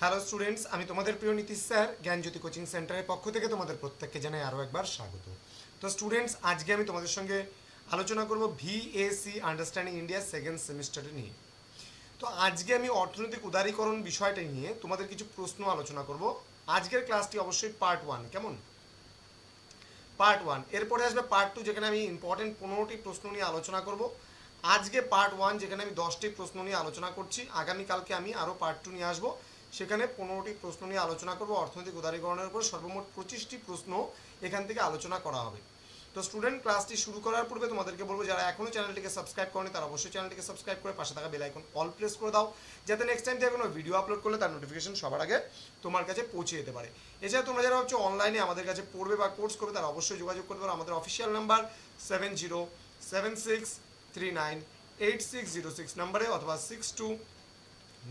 Hello students আমি তোমাদের প্রিয় নীতিশ স্যার, জ্ঞানজ্যোতি কোচিং সেন্টারের পক্ষ থেকে তোমাদের প্রত্যেককে জানাই আরও একবার স্বাগত। তো স্টুডেন্টস আজকে আমি তোমাদের সঙ্গে আলোচনা করব ভিএসি আন্ডারস্ট্যান্ডিং ইন্ডিয়া সেকেন্ড সেমিস্টারে নিয়ে। তো আজকে আমি অর্থনৈতিক উদারীকরণ বিষয়টা নিয়ে তোমাদের কিছু প্রশ্ন আলোচনা করব। আজকের ক্লাসটি অবশ্যই পার্ট ওয়ান কেমন? পার্ট ওয়ান এরপরে আসবে পার্ট টু যেখানে আমি ইম্পর্টেন্ট পনেরোটি প্রশ্ন নিয়ে আলোচনা করব। আজকে পার্ট ওয়ান যেখানে আমি দশটি প্রশ্ন নিয়ে আলোচনা করছি। আগামীকালকে আমি আরও পার্ট টু নিয়ে আসব। সেখানে পনেরোটি প্রশ্ন নিয়ে আলোচনা করব, অর্থনৈতিক উদারীকরণের উপর সর্বমোট পঁচিশটি প্রশ্ন এখান থেকে আলোচনা করা হবে। তো স্টুডেন্ট ক্লাসটি শুরু করার পূর্বে তোমাদেরকে বলব, যারা এখনও চ্যানেলটিকে সাবস্ক্রাইব করেনি, তারা অবশ্যই চ্যানেলটিকে সাবস্ক্রাইব করে পাশে থাকা বেল আইকন অল প্রেস করে দাও, যাতে নেক্সট টাইম থেকে কোনো ভিডিও আপলোড করলে তার নোটিফিকেশন সবার আগে তোমার কাছে পৌঁছে যেতে পারে। এছাড়া তোমরা যারা হচ্ছে অনলাইনে আমাদের কাছে পড়বে বা কোর্স করবে, তারা অবশ্যই যোগাযোগ করতে পারো। আমাদের official number seven zero seven six three nine eight six zero six নাম্বারে অথবা six two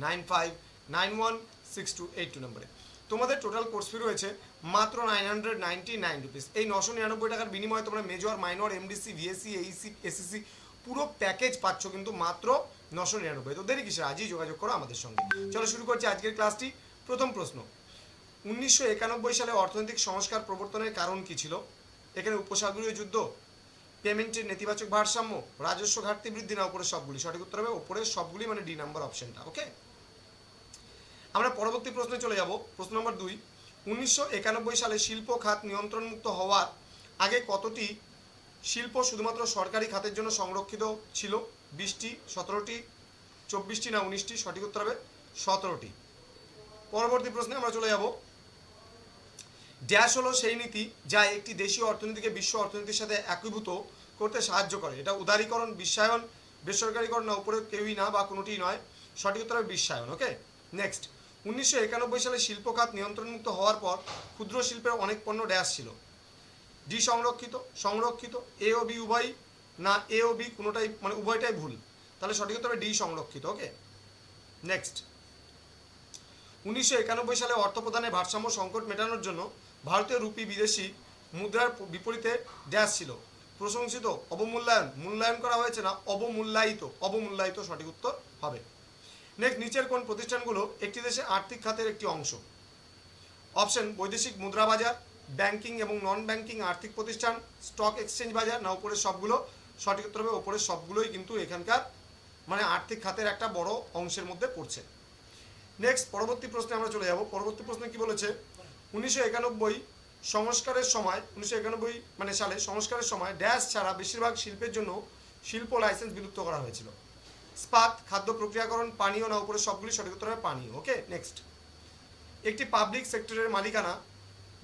nine five nine one six two eight two নম্বরে তোমাদের টোটাল কোর্স ফি রয়েছে মাত্র nine hundred ninety nine rupees এই নশো নিরানব্বই টাকার বিনিময়ে তোমরা major minor MDC VSC AEC SSC পুরো প্যাকেজ পাচ্ছ কিন্তু মাত্র নশো নিরানব্বই। তো দেরি কিসের? আজই যোগাযোগ করো আমাদের সঙ্গে। চলো শুরু করছি আজকের ক্লাসটি। প্রথম প্রশ্ন। উনিশশো একানব্বই সালে অর্থনৈতিক সংস্কার প্রবর্তনের কারণ কি ছিল? এখানে উপসাগরীয় যুদ্ধ, পেমেন্টের নেতিবাচক ভারসাম্য, রাজস্ব ঘাটতি বৃদ্ধি না উপরে সবগুলি। সঠিক উত্তর হবে উপরে সবগুলি মানে ডি নাম্বার অপশনটা ওকে আমরা পরবর্তী প্রশ্নে চলে যাব। প্রশ্ন নম্বর দুই, উনিশশো সালে শিল্প খাত নিয়ন্ত্রণমুক্ত হওয়ার আগে কতটি শিল্প শুধুমাত্র সরকারি খাতের জন্য সংরক্ষিত ছিল? বিশটি, সতেরোটি, চব্বিশটি না উনিশটি? সঠিক উত্তর হবে সতেরোটি। পরবর্তী প্রশ্নে আমরা চলে যাব। ড্যাশ হলো সেই নীতি যা একটি দেশীয় অর্থনীতিকে বিশ্ব অর্থনীতির সাথে একীভূত করতে সাহায্য করে। এটা উদারীকরণ, বিশ্বায়ন, বেসরকারীকরণ না উপরে কেউই না বা কোনোটিই নয়। সঠিক উত্তর হবে বিশ্বায়ন ওকে নেক্সট উনিশশো একানব্বই সালে শিল্প খাত নিয়ন্ত্রণমুক্ত হওয়ার পর ক্ষুদ্র শিল্পের অনেক পণ্য ড্যাশ ছিল। ডি সংরক্ষিত সংরক্ষিত এ ও বি উভয়ই না, এ ও বি কোনোটাই মানে উভয়টাই ভুল। তাহলে সঠিক উত্তর হবে ডি সংরক্ষিত ওকে নেক্সট উনিশশো একানব্বই সালে অর্থ প্রদানের ভারসাম্য সংকট মেটানোর জন্য ভারতীয় রুপি বিদেশি মুদ্রার বিপরীতে ড্যাশ ছিল। প্রশংসিত, অবমূল্যায়ন, মূল্যায়ন করা হয়েছে না, অবমূল্যায়িত অবমূল্যায়িত সঠিক উত্তর হবে। নেক্সট নিচের কোন প্রতিষ্ঠানগুলো একটি দেশে আর্থিক খাতের একটি অংশ? অপশন, বৈদেশিক মুদ্রা বাজার, ব্যাংকিং এবং নন ব্যাংকিং আর্থিক প্রতিষ্ঠান, স্টক এক্সচেঞ্জ বাজার, না উপরের সবগুলো? সঠিক উত্তর হবে উপরের সবগুলোই কিন্তু এখানকার মানে আর্থিক খাতের একটা বড় অংশের মধ্যে পড়ছে। নেক্সট পরবর্তী প্রশ্নে আমরা চলে যাব। পরবর্তী প্রশ্নে কি বলেছে? উনিশশো একানব্বই সংস্কারের সময়, উনিশশো একানব্বই মানে সালে সংস্কারের সময়, ড্যাশ ছাড়া বেশিরভাগ শিল্পের জন্য শিল্প লাইসেন্স বিলুপ্ত করা হয়েছিল। স্পাত খাদ্য প্রক্রিয়াকরণ, পানীয় না উপরে সবগুলি সঠিক উত্তর হবে পানীয়। ওকে নেক্সট একটি পাবলিক সেক্টরের মালিকানা,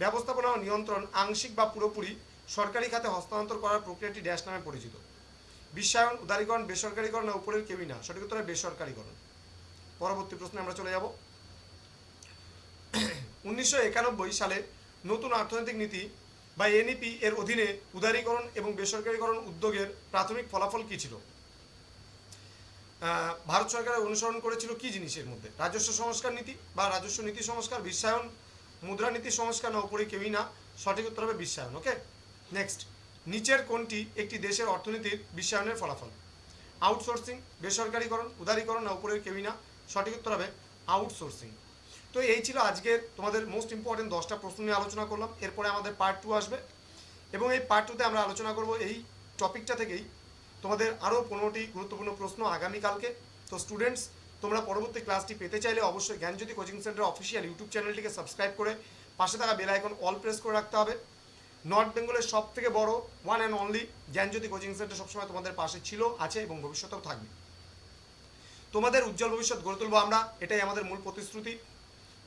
ব্যবস্থাপনা ও নিয়ন্ত্রণ, আংশিক বা পুরোপুরি সরকারি খাতে হস্তান্তর করার প্রক্রিয়াটি ড্যাশ নামে পরিচিত। বিশ্বায়ন, উদারীকরণ, বেসরকারীকরণ না উপরের কেউই না, সঠিক উত্তর বেসরকারীকরণ। পরবর্তী প্রশ্নে আমরা চলে যাব। উনিশশো একানব্বই সালে নতুন অর্থনৈতিক নীতি বা এনইপি এর অধীনে উদারীকরণ এবং বেসরকারীকরণ উদ্যোগের প্রাথমিক ফলাফল কী ছিল? ভারত সরকার অনুসরণ করেছিল কি জিনিসের মধ্যে? রাজস্ব সংস্কার নীতি বা রাজস্ব নীতি সংস্কার, বিশ্বায়ন মুদ্রানীতি সংস্কার না, উপরে কেউই না। সঠিক উত্তর হবে বিশ্বায়ন ওকে নেক্সট নিচের কোনটি একটি দেশের অর্থনীতির বিশ্বায়নের ফলাফল? আউটসোর্সিং বেসরকারীকরণ, উদারীকরণ না, উপরের কেউই না। সঠিক উত্তর হবে আউটসোর্সিং তো এই ছিল আজকের তোমাদের মোস্ট ইম্পর্টেন্ট দশটা প্রশ্ন নিয়ে আলোচনা করলাম। এরপরে আমাদের পার্ট টু আসবে। এবং এই পার্ট টুতে আমরা আলোচনা করব এই টপিকটা থেকেই। তোমাদের আরও পনেরোটি গুরুত্বপূর্ণ প্রশ্ন আগামীকালকে। তো স্টুডেন্টস তোমরা পরবর্তী ক্লাসটি পেতে চাইলে অবশ্যই Gyanjyoti coaching centre official YouTube চ্যানেলটিকে সাবস্ক্রাইব করে পাশে থাকা বেল আইকন অল প্রেস করে রাখতে হবে। নর্থ বেঙ্গলের সব থেকে বড় one and only Gyanjyoti coaching centre সবসময় তোমাদের পাশে ছিল, আছে এবং ভবিষ্যতেও থাকবে। তোমাদের উজ্জ্বল ভবিষ্যৎ গড়ে তুলবো আমরা, এটাই আমাদের মূল প্রতিশ্রুতি।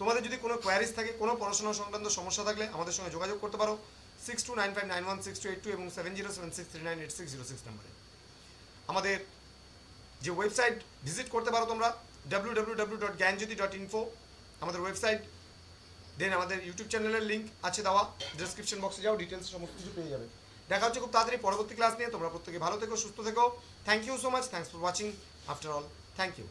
তোমাদের যদি কোনো কোয়ারিজ থাকে, কোনো পড়াশোনা সংক্রান্ত সমস্যা থাকলে আমাদের সঙ্গে যোগাযোগ করতে পারো। Six two nine five nine one six two eight two এবং seven zero seven six three nine eight six zero six নাম্বারে আমাদের যে ওয়েবসাইট ভিজিট করতে পারো তোমরা W W W dot Gyanjyoti dot info আমাদের ওয়েবসাইট দেন আমাদের YouTube চ্যানেলের লিঙ্ক আছে দেওয়া ডিসক্রিপশন বক্সে যাও ডিটেলস সমস্ত কিছু পেয়ে যাবে। দেখা হচ্ছে খুব তাড়াতাড়ি পরবর্তী ক্লাস নিয়ে, তোমরা প্রত্যেকে ভালো থেকো, সুস্থ থেকো। Thank you so much thanks for watching after all thank you